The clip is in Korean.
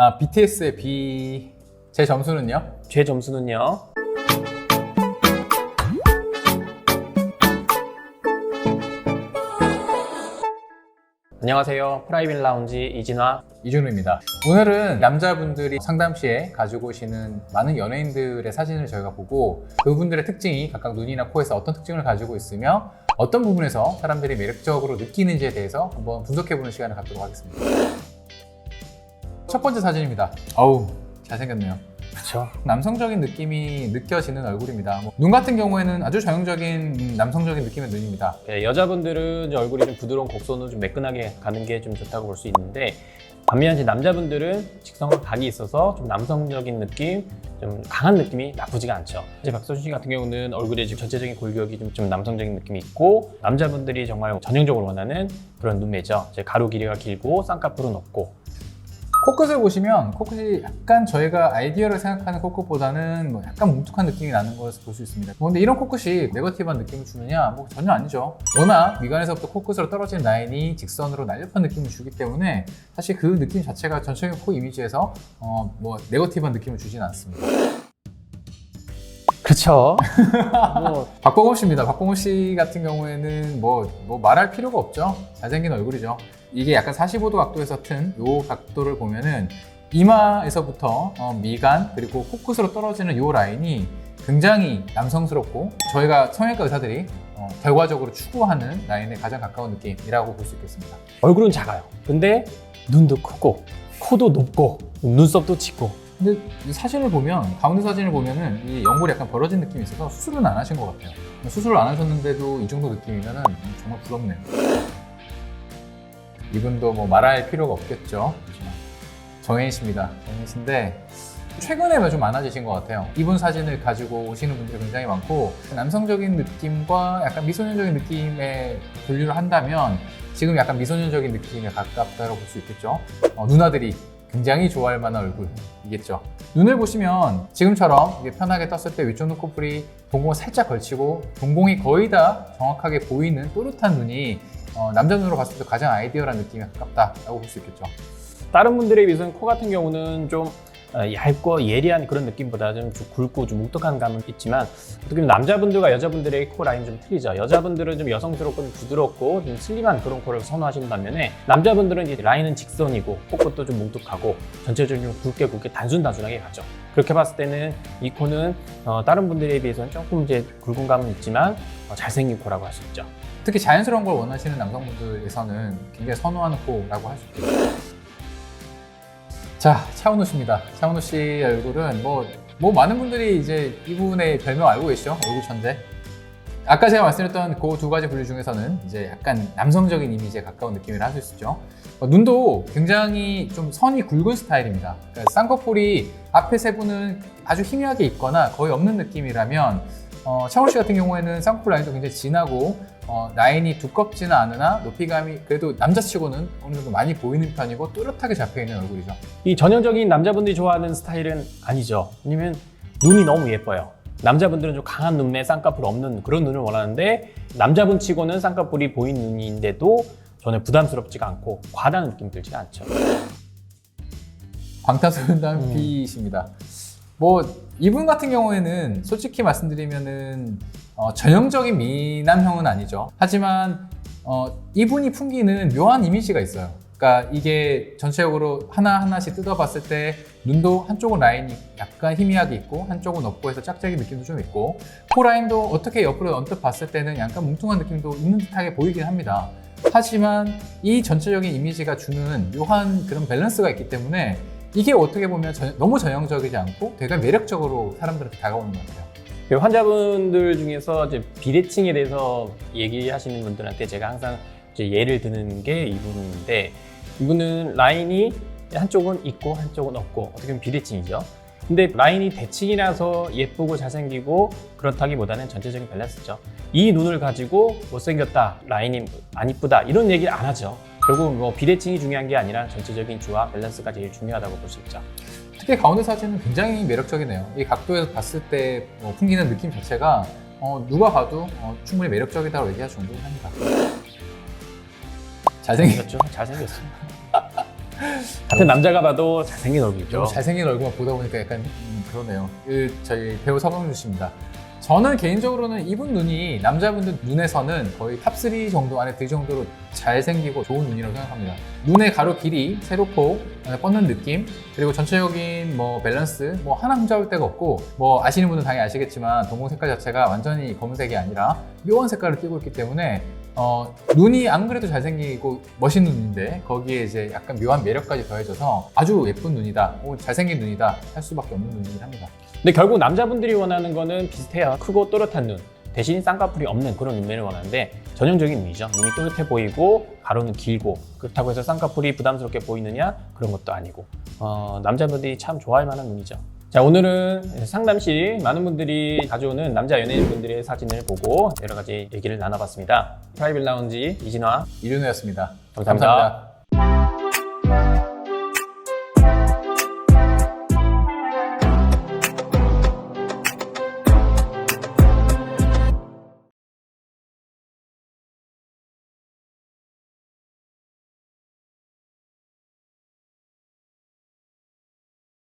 아, BTS의 B 제 점수는요? 제 점수는요. 안녕하세요. 프라이빗 라운지 이진화. 이준우입니다. 오늘은 남자분들이 상담 시에 가지고 오시는 많은 연예인들의 사진을 저희가 보고 그분들의 특징이 각각 눈이나 코에서 어떤 특징을 가지고 있으며 어떤 부분에서 사람들이 매력적으로 느끼는지에 대해서 한번 분석해보는 시간을 갖도록 하겠습니다. 첫 번째 사진입니다. 어우, 잘생겼네요. 그렇죠. 남성적인 느낌이 느껴지는 얼굴입니다. 뭐눈 같은 경우에는 아주 전형적인 음, 남성적인 느낌의 눈입니다. 네, 여자분들은 이제 얼굴이 좀 부드러운 곡선으로 좀 매끈하게 가는 게 좀 좋다고 볼 수 있는데 반면 이제 남자분들은 직선과 각이 있어서 좀 남성적인 느낌, 좀 강한 느낌이 나쁘지가 않죠. 이제 박서준 씨 같은 경우는 얼굴에 지금 전체적인 골격이 좀, 좀 남성적인 느낌이 있고 남자분들이 정말 전형적으로 원하는 그런 눈매죠. 이제 가로 길이가 길고 쌍꺼풀은 없고 코끝을 보시면 코끝이 약간 저희가 아이디어를 생각하는 코끝보다는 뭐 약간 뭉툭한 느낌이 나는 것을 볼 수 있습니다. 그런데 이런 코끝이 네거티브한 느낌을 주느냐? 뭐 전혀 아니죠. 워낙 미간에서부터 코끝으로 떨어진 라인이 직선으로 날렵한 느낌을 주기 때문에 사실 그 느낌 자체가 전체적인 코 이미지에서 어, 뭐 네거티브한 느낌을 주진 않습니다. 그렇죠. 뭐 박봉호 씨입니다. 박봉호 씨 같은 경우에는 뭐, 뭐 말할 필요가 없죠. 잘생긴 얼굴이죠. 이게 약간 45도 각도에서 튼이 각도를 보면은 이마에서부터 어, 미간 그리고 코끝으로 떨어지는 이 라인이 굉장히 남성스럽고 저희가 성형외과 의사들이 어, 결과적으로 추구하는 라인에 가장 가까운 느낌이라고 볼 수 있겠습니다. 얼굴은 작아요. 근데 눈도 크고 코도 높고 눈썹도 짙고 근데 이 사진을 보면 가운데 사진을 보면은 이 연골이 약간 벌어진 느낌이 있어서 수술은 안 하신 것 같아요. 수술을 안 하셨는데도 이 정도 느낌이면은 정말 부럽네요. 이분도 뭐 말할 필요가 없겠죠. 정혜인 씨입니다. 정혜인 씨인데 최근에 좀 많아지신 것 같아요. 이분 사진을 가지고 오시는 분들이 굉장히 많고 남성적인 느낌과 약간 미소년적인 느낌에 분류를 한다면 지금 약간 미소년적인 느낌에 가깝다고 볼 수 있겠죠. 어, 누나들이 굉장히 좋아할 만한 얼굴이겠죠. 눈을 보시면 지금처럼 이게 편하게 떴을 때 위쪽 눈꺼풀이 동공을 살짝 걸치고 동공이 거의 다 정확하게 보이는 또렷한 눈이 어, 남자 눈으로 봤을 때 가장 아이디어한 느낌에 가깝다라고 볼 수 있겠죠. 다른 분들에 비해서는 코 같은 경우는 좀 어, 얇고 예리한 그런 느낌보다 좀, 좀 굵고 좀 묵직한 감은 있지만 어떻게 보면 남자분들과 여자분들의 코 라인 좀 틀리죠. 여자분들은 좀 여성스럽고 좀 부드럽고 좀 슬림한 그런 코를 선호하시는 반면에 남자분들은 이제 라인은 직선이고 코끝도 좀 뭉툭하고 전체적으로 좀 굵게 굵게 단순 단순하게 가죠. 그렇게 봤을 때는 이 코는 어, 다른 분들에 비해서는 조금 이제 굵은 감은 있지만 어, 잘생긴 코라고 할 수 있죠. 특히 자연스러운 걸 원하시는 남성분들에서는 굉장히 선호하는 코라고 할 수 있겠죠. 자, 차은우 씨입니다. 차은우 씨 얼굴은 뭐, 뭐 많은 분들이 이제 이분의 별명 알고 계시죠? 얼굴 천재. 아까 제가 말씀드렸던 그 두 가지 분류 중에서는 이제 약간 남성적인 이미지에 가까운 느낌을 할수 있죠. 어, 눈도 굉장히 좀 선이 굵은 스타일입니다. 그러니까 쌍꺼풀이 앞에 세 분은 아주 희미하게 있거나 거의 없는 느낌이라면 어, 씨 같은 경우에는 쌍꺼풀 라인도 굉장히 진하고 어, 라인이 두껍지는 않으나 높이감이 그래도 남자치고는 어느 정도 많이 보이는 편이고 또렷하게 잡혀 있는 얼굴이죠. 이 전형적인 남자분들이 좋아하는 스타일은 아니죠. 왜냐면 눈이 너무 예뻐요. 남자분들은 좀 강한 눈매, 쌍꺼풀 없는 그런 눈을 원하는데 남자분 치고는 쌍꺼풀이 보이는 눈인데도 전혀 부담스럽지가 않고 과다한 느낌 들지가 않죠. 방탄소년단 음. B이십니다. 뭐 이분 같은 경우에는 솔직히 말씀드리면은 어, 전형적인 미남형은 아니죠. 하지만 어, 이분이 풍기는 묘한 이미지가 있어요. 그러니까 이게 전체적으로 하나 하나씩 뜯어봤을 때 눈도 한쪽은 라인이 약간 희미하게 있고 한쪽은 없고 해서 짝짝이 느낌도 좀 있고 코 라인도 어떻게 옆으로 언뜻 봤을 때는 약간 뭉퉁한 느낌도 있는 듯하게 보이긴 합니다. 하지만 이 전체적인 이미지가 주는 묘한 그런 밸런스가 있기 때문에 이게 어떻게 보면 전- 너무 전형적이지 않고 되게 매력적으로 사람들한테 다가오는 것 같아요. 그 환자분들 중에서 이제 비대칭에 대해서 얘기하시는 분들한테 제가 항상 이제 예를 드는 게 이분인데 이분은 라인이 한쪽은 있고 한쪽은 없고 어떻게 보면 비대칭이죠. 근데 라인이 대칭이라서 예쁘고 잘생기고 그렇다기보다는 전체적인 밸런스죠. 이 눈을 가지고 못생겼다, 라인이 안 이쁘다 이런 얘기를 안 하죠. 결국 뭐 비대칭이 중요한 게 아니라 전체적인 조화, 밸런스가 제일 중요하다고 볼 수 있죠. 특히 가운데 사진은 굉장히 매력적이네요. 이 각도에서 봤을 때 어, 풍기는 느낌 자체가 어, 누가 봐도 어, 충분히 매력적이다고 얘기할 정도긴 합니다. 잘생겼 잘생겼죠? 잘생겼어요. 같은 남자가 봐도 잘생긴 얼굴이죠. 너무 잘생긴 얼굴만 보다 보니까 약간 음, 그러네요. 그 저희 배우 서강준 씨입니다. 저는 개인적으로는 이분 눈이 남자분들 눈에서는 거의 탑 3 정도 안에 들 정도로 잘생기고 좋은 눈이라고 생각합니다. 눈의 가로 길이, 세로폭, 뻗는 느낌, 그리고 전체적인 뭐 밸런스, 뭐 하나 흠잡을 데가 없고, 뭐 아시는 분은 당연히 아시겠지만 동공 색깔 자체가 완전히 검은색이 아니라 묘한 색깔을 띠고 있기 때문에 어, 눈이 안 그래도 잘생기고 멋있는 눈인데 거기에 이제 약간 묘한 매력까지 더해져서 아주 예쁜 눈이다, 오, 잘생긴 눈이다 할 수밖에 없는 눈이긴 합니다. 근데 결국 남자분들이 원하는 거는 비슷해요. 크고 또렷한 눈. 대신 쌍꺼풀이 없는 그런 눈매를 원하는데 전형적인 눈이죠. 눈이 또렷해 보이고 가로는 길고 그렇다고 해서 쌍꺼풀이 부담스럽게 보이느냐 그런 것도 아니고 어, 남자분들이 참 좋아할 만한 눈이죠. 자 오늘은 상담실 많은 분들이 가져오는 남자 연예인분들의 사진을 보고 여러 가지 얘기를 나눠봤습니다. 프라이빗 라운지 이진화 이윤호였습니다 감사합니다. 감사합니다.